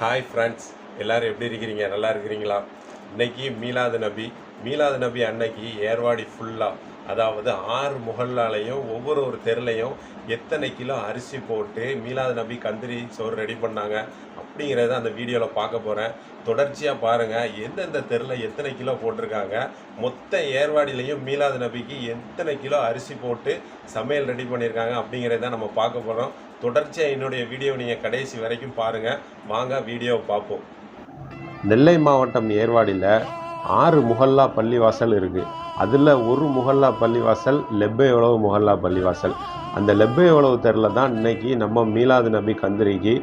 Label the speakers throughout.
Speaker 1: Hi friends எல்லோரும் எப்படி இருக்கிறீங்க? நல்லா இருக்கிறீங்களா? இன்னைக்கு மீலாது நபி. மீலாது நபி அன்னைக்கு ஏர்வாடி ஃபுல்லாக அதாவது ஆறு முகல்லாலையும் ஒவ்வொரு ஒரு தெருலையும் எத்தனை கிலோ அரிசி போட்டு மீலாது நபி கந்திரி சோறு ரெடி பண்ணாங்க அப்படிங்கிறத அந்த வீடியோவில் பார்க்க போகிறேன் தொடர்ச்சியாக பாருங்கள் எந்தெந்த தெருவில் எத்தனை கிலோ போட்டிருக்காங்க மொத்த ஏர்வாடிலையும் மீலாது நபிக்கு எத்தனை கிலோ அரிசி போட்டு சமையல் ரெடி பண்ணியிருக்காங்க அப்படிங்கிறத நம்ம பார்க்க போகிறோம் தொடர்ச்சியாக என்னுடைய வீடியோ நீங்கள் கடைசி வரைக்கும் பாருங்கள் வாங்க வீடியோவை பார்ப்போம். நெல்லை மாவட்டம் ஏர்வாடியில் ஆறு முகல்லா பள்ளிவாசல் இருக்குது அதில் ஒரு முகல்லா பள்ளிவாசல் லெப்பை உழவு முகல்லா பள்ளிவாசல்? அந்த லெப்பை எவ்வளவு தெரில தான் இன்னைக்கு நம்ம மீலாது நபி கந்திரிக்கு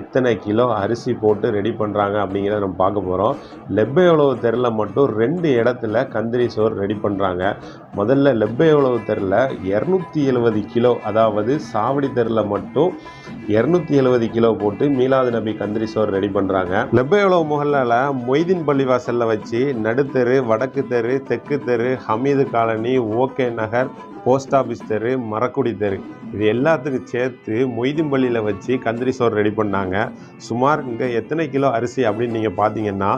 Speaker 1: எத்தனை கிலோ அரிசி போட்டு ரெடி பண்ணுறாங்க அப்படிங்கிறத நம்ம பார்க்க போகிறோம் லெப்பை எவ்வளவு தெரில மட்டும் ரெண்டு இடத்துல கந்திரி சோறு ரெடி பண்ணுறாங்க முதல்ல லெப்பை எவ்வளவு தெருவில் இரநூத்தி எழுபது கிலோ. அதாவது சாவடி தெருவில் மட்டும் இரநூத்தி எழுபது கிலோ போட்டு மீலாது நபி கந்திரி சோறு ரெடி பண்ணுறாங்க லெப்பை எவ்வளவு முகல்லால் மொய்தீன் பள்ளிவாசலில் வச்சு நடுத்தெரு வடக்கு தெரு தெற்கு தெரு Hameed colony O K Nagar post office தெரு மரக்குடி தெரு. இது எல்லாத்துக்கும் சேர்த்து மொய்திம்பள்ளியில் வச்சு கந்திரி சோறு ரெடி பண்ணாங்க. சுமார் இங்கே எத்தனை கிலோ அரிசி அப்படின்னு நீங்கள் பார்த்தீங்கன்னா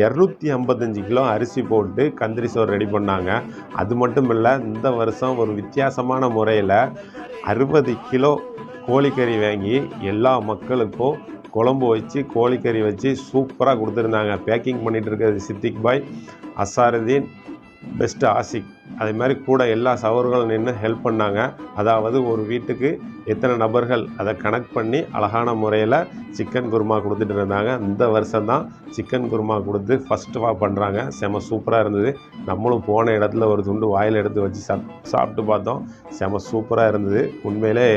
Speaker 1: இரநூத்தி ஐம்பத்தஞ்சு கிலோ அரிசி போட்டு கந்திரி சோறு ரெடி பண்ணாங்க. அது மட்டும் இல்லை இந்த வருஷம் ஒரு வித்தியாசமான முறையில் அறுபது கிலோ கோழிக்கறி வாங்கி எல்லா மக்களுக்கும் குழம்பு வச்சு கோழிக்கறி வச்சு சூப்பராக கொடுத்துருந்தாங்க. பேக்கிங் பண்ணிகிட்டு இருக்கிறது சித்திக் பாய் அசாருதீன் பெஸ்ட்டு ஆசிக் அதே மாதிரி கூட எல்லா சவர்களும் நின்று ஹெல்ப் பண்ணாங்க. அதாவது ஒரு வீட்டுக்கு எத்தனை நபர்கள் அதை கனெக்ட் பண்ணி அழகான முறையில் சிக்கன் குருமா கொடுத்துட்டு இருந்தாங்க. இந்த வருஷம் தான் சிக்கன் குருமா கொடுத்து ஃபஸ்ட்டுவாக பண்ணுறாங்க செம சூப்பராக இருந்தது. நம்மளும் போன இடத்துல ஒரு துண்டு வாயில் எடுத்து வச்சு சாப் சாப்பிட்டு பார்த்தோம். செம சூப்பராக இருந்தது. உண்மையிலே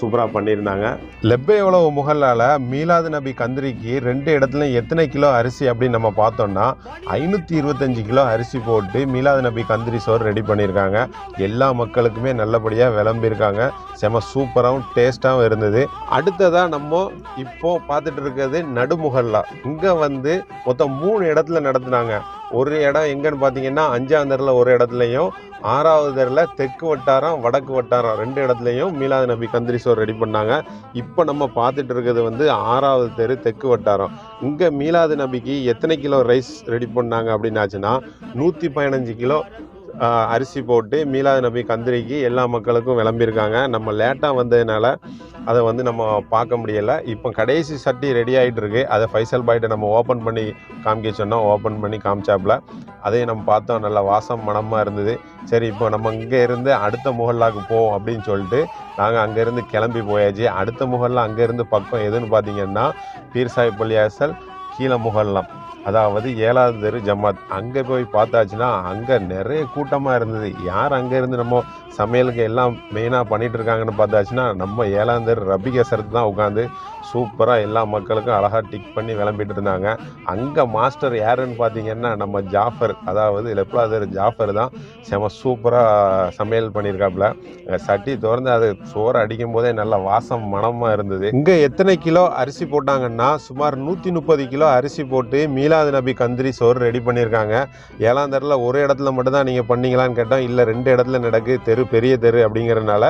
Speaker 1: சூப்பராக பண்ணியிருந்தாங்க. லெப்பே உழவு முகல்லால் மீலாது நபி கந்திரிக்கு ரெண்டு இடத்துல எத்தனை கிலோ அரிசி அப்படின்னு நம்ம பார்த்தோம்னா ஐநூற்றி இருபத்தஞ்சி கிலோ அரிசி போட்டு மீலாது நபி கந்திரி சோறு ரெடி பண்ணியிருக்காங்க. எல்லா மக்களுக்குமே நல்லபடியாக விளம்பியிருக்காங்க. செம சூப்பராகவும் டேஸ்ட்டாகவும் இருந்தது. அடுத்ததாக நம்ம இப்போ பார்த்துட்டு இருக்கிறது நடுமுகல்லா. இங்கே வந்து மொத்தம் மூணு இடத்துல நடத்துனாங்க. ஒரு இடம் எங்கன்னு பார்த்தீங்கன்னா அஞ்சாம் தெருல ஒரு இடத்துலையும் ஆறாவது தெருல தெற்கு வட்டாரம் வடக்கு வட்டாரம் ரெண்டு இடத்துலையும் மீலாது நபி கந்திரி சோறு ரெடி பண்ணாங்க. இப்போ நம்ம பார்த்துட்டு இருக்கிறது வந்து ஆறாவது தெரு தெற்கு வட்டாரம். இங்கே மீலாது நபிக்கு எத்தனை கிலோ ரைஸ் ரெடி பண்ணாங்க அப்படின்னாச்சுன்னா நூற்றி பதினஞ்சு கிலோ அரிசி போட்டு மீலாது நபி கந்திரிக்கு எல்லா மக்களுக்கும் விளம்பியிருக்காங்க. நம்ம லேட்டாக வந்ததுனால அதை வந்து நம்ம பார்க்க முடியலை. இப்போ கடைசி சட்டி ரெடி ஆகிட்டு இருக்கு அதை ஃபைசல் பாய்ட்டை நம்ம ஓப்பன் பண்ணி காமிக்க சொன்னோம் ஓப்பன் பண்ணி காமிச்சாப்புல. அதையும் நம்ம பார்த்தோம். நல்லா வாசம் மனமாக இருந்தது. சரி இப்போ நம்ம இங்கே இருந்து அடுத்த முகல்லாக்கு போவோம் அப்படின்னு சொல்லிட்டு நாங்கள் அங்கேருந்து கிளம்பி போயாச்சு. அடுத்த முகல்ல அங்கேருந்து பக்கம் எதுன்னு பார்த்தீங்கன்னா பீர் சாஹிப் பள்ளியாசல் கீழே முகல்லாம். அதாவது ஏழாவது தெரு ஜமாத். அங்கே போய் பார்த்தாச்சுன்னா அங்கே நிறைய கூட்டமாக இருந்தது. யார் அங்கே இருந்து நம்ம சமையலுக்கு எல்லாம் மெயினாக பண்ணிகிட்டு இருக்காங்கன்னு பார்த்தாச்சுன்னா நம்ம ஏழாம் தெரு ரபி கேசரத்து தான் உட்காந்து சூப்பராக எல்லா மக்களுக்கும் அழகாக டிக் பண்ணி விளம்பிட்டு இருந்தாங்க. அங்கே மாஸ்டர் யாருன்னு பார்த்தீங்கன்னா நம்ம ஜாஃபர். அதாவது லெப்லாதர் ஜாஃபர் தான். செம சூப்பராக சமையல் பண்ணியிருக்காப்புல. சட்டி திறந்து அது சோறு அடிக்கும் போதே நல்ல வாசம் மனமாக இருந்தது. இங்கே எத்தனை கிலோ அரிசி போட்டாங்கன்னா சுமார் நூற்றி முப்பது கிலோ அரிசி போட்டு மிலாது நபி கந்திரி சோறு ரெடி பண்ணியிருக்காங்க. ஏழாம் தெருவில் ஒரு இடத்துல மட்டும்தான் நீங்கள் பண்ணீங்களான்னு கேட்டோம். இல்லை ரெண்டு இடத்துல நடக்கு. தெரு பெரிய தெரு அப்படிங்கிறனால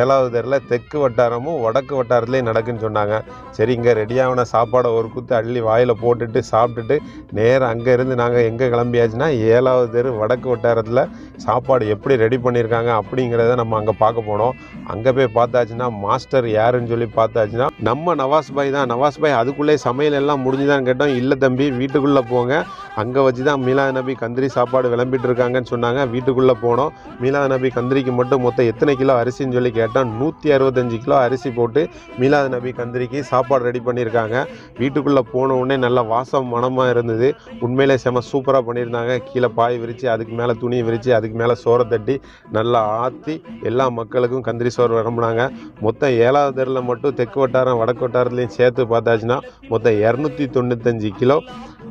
Speaker 1: ஏழாவது தெருவில் தெற்கு வட்டாரமும் வடக்கு வட்டாரத்துலேயும் நடக்குன்னு சொன்னாங்க. சரி இங்கே ரெடியாகின சாப்பாடை ஒரு குத்து அள்ளி வாயில் போட்டுட்டு சாப்பிட்டுட்டு நேராக அங்கேருந்து நாங்கள் எங்கே கிளம்பியாச்சுன்னா ஏழாவது தெரு வடக்கு வட்டாரத்தில் சாப்பாடு எப்படி ரெடி பண்ணியிருக்காங்க அப்படிங்கிறத நம்ம அங்கே பார்க்க போனோம். அங்கே போய் பார்த்தாச்சுன்னா மாஸ்டர் யாருன்னு சொல்லி பார்த்தாச்சுன்னா நம்ம நவாஸ் பாய் தான். நவாஸ் பாய் அதுக்குள்ளே சமையல் எல்லாம் முடிஞ்சுதான் கேட்டோம். இல்லை தம்பி வீட்டுக்கு வீட்டுக்குள்ளே போங்க. அங்கே வச்சு தான் மீலா நபி கந்திரி சாப்பாடு விளம்பிட்டு இருக்காங்கன்னு சொன்னாங்க. வீட்டுக்குள்ளே போனோம். மீலா நபி கந்திரிக்கு மட்டும் மொத்தம் எத்தனை கிலோ அரிசின்னு சொல்லி கேட்டோம் நூற்றி அறுபத்தஞ்சு கிலோ அரிசி போட்டு மீலாது நபி கந்திரிக்கு சாப்பாடு ரெடி பண்ணியிருக்காங்க வீட்டுக்குள்ளே போன உடனே நல்ல வாசம் மனமாக இருந்தது. உண்மையிலே செம சூப்பராக பண்ணியிருந்தாங்க கீழே பாய் விரித்து அதுக்கு மேலே துணி விரித்து அதுக்கு மேலே சோறை தட்டி நல்லா ஆற்றி எல்லா மக்களுக்கும் கந்திரி சோறு விளம்புனாங்க. மொத்தம் ஏழாவது தெருவில் மட்டும் தெற்கு வட்டாரம் வடக்கு வட்டாரத்துலேயும் சேர்த்து பார்த்தாச்சுன்னா மொத்தம் இரநூத்தி தொண்ணூத்தஞ்சு கிலோ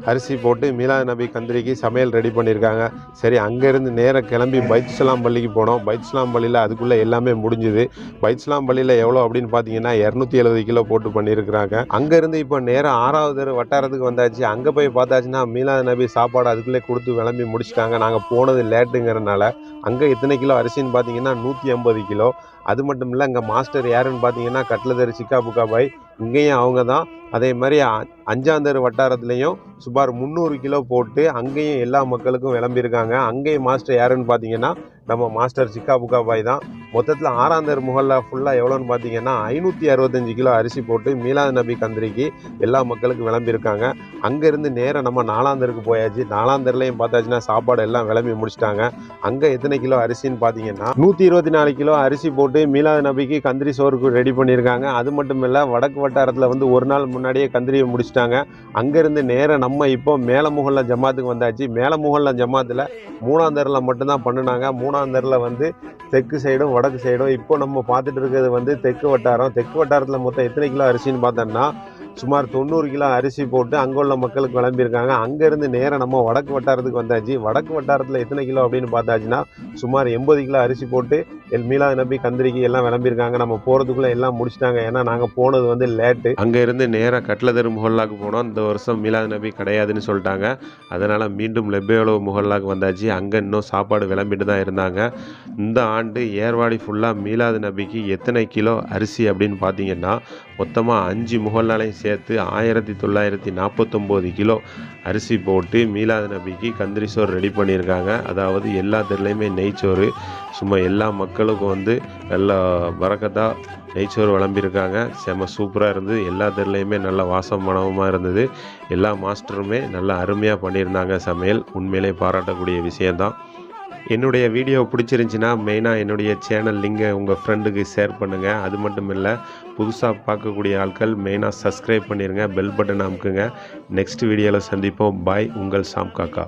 Speaker 1: அரிசி போட்டு மீலாது நபி கந்திரிக்கு சமையல் ரெடி பண்ணியிருக்காங்க. சரி அங்கேருந்து நேராக கிளம்பி பைத்ஸ்லாம் பள்ளிக்கு போனோம். பைத்ஸ்லாம் பள்ளியில் அதுக்குள்ளே எல்லாமே முடிஞ்சுது. பைத்ஸ்லாம் பள்ளியில் எவ்வளோ அப்படின்னு பார்த்தீங்கன்னா இரநூத்தி எழுபது கிலோ போட்டு பண்ணியிருக்கிறாங்க. அங்கேருந்து இப்போ நேராக ஆறாவது தெரு வட்டாரத்துக்கு வந்தாச்சு. அங்கே போய் பார்த்தாச்சுன்னா மீலாது நபி சாப்பாடு அதுக்குள்ளே கொடுத்து விளம்பி முடிச்சிட்டாங்க. நாங்கள் போனது லேட்டுங்கிறனால அங்கே எத்தனை கிலோ அரிசின்னு பார்த்தீங்கன்னா நூற்றி ஐம்பது கிலோ. அது மட்டும் இல்லை இங்கே மாஸ்டர் யாருன்னு பார்த்தீங்கன்னா கட்லதர் சிக்கா புக்கா பாய் இங்கேயும் அவங்க தான். அதே மாதிரி அஞ்சாந்தர் வட்டாரத்துலேயும் சுமார் முந்நூறு கிலோ போட்டு அங்கேயும் எல்லா மக்களுக்கும் விளம்பியிருக்காங்க. அங்கேயும் மாஸ்டர் யாருன்னு பார்த்தீங்கன்னா நம்ம மாஸ்டர் சிக்கா புக்கா பாய் தான். மொத்தத்தில் ஆறாந்தர் முகல்ல ஃபுல்லாக எவ்வளோன்னு பார்த்தீங்கன்னா ஐநூற்றி அறுபத்தஞ்சு கிலோ அரிசி போட்டு மீலாது நபி கந்திரிக்கு எல்லா மக்களுக்கும் விளம்பியிருக்காங்க. அங்கேருந்து நேராக நம்ம நாலாந்தருக்கு போயாச்சு. நாலாந்தர்லேயும் பார்த்தாச்சுன்னா சாப்பாடு எல்லாம் விளம்பி முடிச்சிட்டாங்க. அங்கே எத்தனை கிலோ அரிசின்னு பார்த்தீங்கன்னா நூற்றி இருபத்தி நாலு கிலோ அரிசி போட்டு மீலாது நபிக்கு கந்திரி சோறுக்கு ரெடி பண்ணியிருக்காங்க. அது மட்டும் இல்லை வடக்கு வட்டாரத்தில் வந்து ஒரு நாள் முன்னாடியே கந்திரியை முடிச்சிட்டாங்க. அங்கேருந்து நேராக நம்ம இப்போ மேலமுகல்ல ஜமாத்துக்கு வந்தாச்சு. மேலமுகல்ல ஜமாத்தில் மூணாந்தரில் மட்டும்தான் பண்ணினாங்க. மூணாந்தரில் வந்து தெற்கு சைடும் வடக்கு சைடும் இப்போ நம்ம பார்த்துட்டு இருக்கிறது வந்து தெற்கு வட்டாரம். தெற்கு வட்டாரத்தில் மொத்தம் எத்தனை கிலோ அரிசின்னு பார்த்தோம்னா சுமார் தொண்ணூறு கிலோ அரிசி போட்டு அங்கே உள்ள மக்களுக்கு விளம்பியிருக்காங்க. அங்கேருந்து நேராக நம்ம வடக்கு வட்டாரத்துக்கு வந்தாச்சு. வடக்கு வட்டாரத்தில் எத்தனை கிலோ அப்படின்னு பார்த்தாச்சுன்னா சுமார் எண்பது கிலோ அரிசி போட்டு எல் மீலாது நபி கந்திரிக்கு எல்லாம் விளம்பியிருக்காங்க நம்ம போகிறதுக்குள்ளே எல்லாம் முடிச்சிட்டாங்க. ஏன்னா நாங்கள் போனது வந்து லேட்டு. அங்கேருந்து நேராக கட்லதர் முகல்லாக்கு போனோம். இந்த வருஷம் மீலாது நபி கிடையாதுன்னு சொல்லிட்டாங்க. அதனால் மீண்டும் லெப்பேலோ முகல்லாக்கு வந்தாச்சு. அங்கே இன்னும் சாப்பாடு விளம்பிட்டு தான் இருந்தாங்க. இந்த ஆண்டு ஏர்வாடி ஃபுல்லாக மீலாது நபிக்கு எத்தனை கிலோ அரிசி அப்படின்னு பார்த்தீங்கன்னா மொத்தமாக அஞ்சு முகல்லாலையும் சேர்த்து ஆயிரத்தி தொள்ளாயிரத்தி நாற்பத்தொம்போது கிலோ அரிசி போட்டு மீலாது நபிக்கு கந்திரி சோறு ரெடி பண்ணியிருக்காங்க. அதாவது எல்லா தெருலையுமே நெய்ச்சோறு சும்மா எல்லா மக்கள் மக்களுக்கும் வந்து நல்லா வரக்கத்தாக நெய்ச்சோறு விளம்பியிருக்காங்க செம சூப்பராக இருந்தது. எல்லா தெருலையுமே நல்ல வாசம் மனமாக இருந்தது. எல்லா மாஸ்டருமே நல்லா அருமையாக பண்ணியிருந்தாங்க சமையல். உண்மையிலே பாராட்டக்கூடிய விஷயந்தான் என்னுடைய வீடியோ பிடிச்சிருந்துச்சின்னா மெயினாக என்னுடைய சேனல் லிங்கை உங்கள் ஃப்ரெண்டுக்கு ஷேர் பண்ணுங்கள் அது மட்டும் இல்லை புதுசாக பார்க்கக்கூடிய ஆட்கள் மெயினாக சப்ஸ்கிரைப் பண்ணிடுங்க பெல் பட்டன் அமுக்குங்க. நெக்ஸ்ட் வீடியோவில் சந்திப்போம். பாய் உங்கள் சாம் காக்கா.